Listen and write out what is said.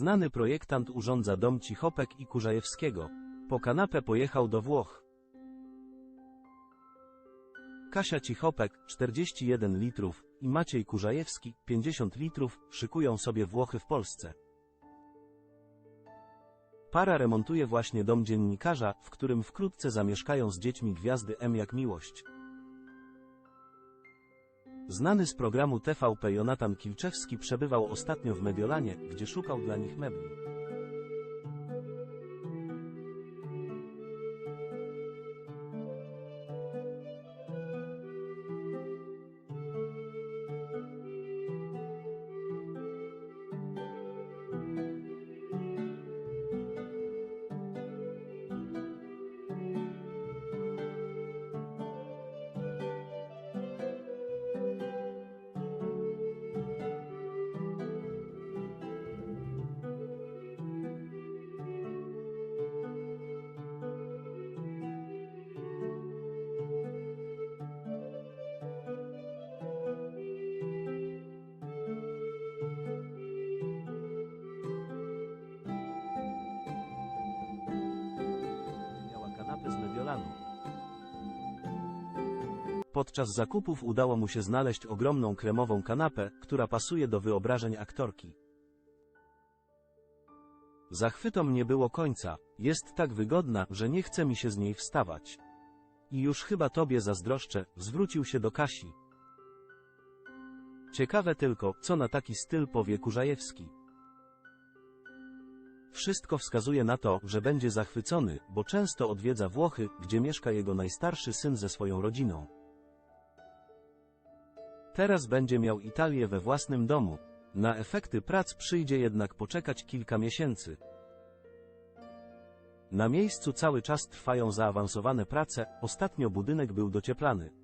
Znany projektant urządza dom Cichopek i Kurzajewskiego. Po kanapę pojechał do Włoch. Kasia Cichopek, 41 litrów, i Maciej Kurzajewski, 50 litrów, szykują sobie Włochy w Polsce. Para remontuje właśnie dom dziennikarza, w którym wkrótce zamieszkają z dziećmi gwiazdy M jak miłość. Znany z programu TVP Jonatan Kilczewski przebywał ostatnio w Mediolanie, gdzie szukał dla nich mebli. Podczas zakupów udało mu się znaleźć ogromną kremową kanapę, która pasuje do wyobrażeń aktorki. Zachwytom nie było końca, jest tak wygodna, że nie chce mi się z niej wstawać. I już chyba tobie zazdroszczę, zwrócił się do Kasi. Ciekawe tylko, co na taki styl powie Kurzajewski. Wszystko wskazuje na to, że będzie zachwycony, bo często odwiedza Włochy, gdzie mieszka jego najstarszy syn ze swoją rodziną. Teraz będzie miał Italię we własnym domu. Na efekty prac przyjdzie jednak poczekać kilka miesięcy. Na miejscu cały czas trwają zaawansowane prace, ostatnio budynek był docieplany.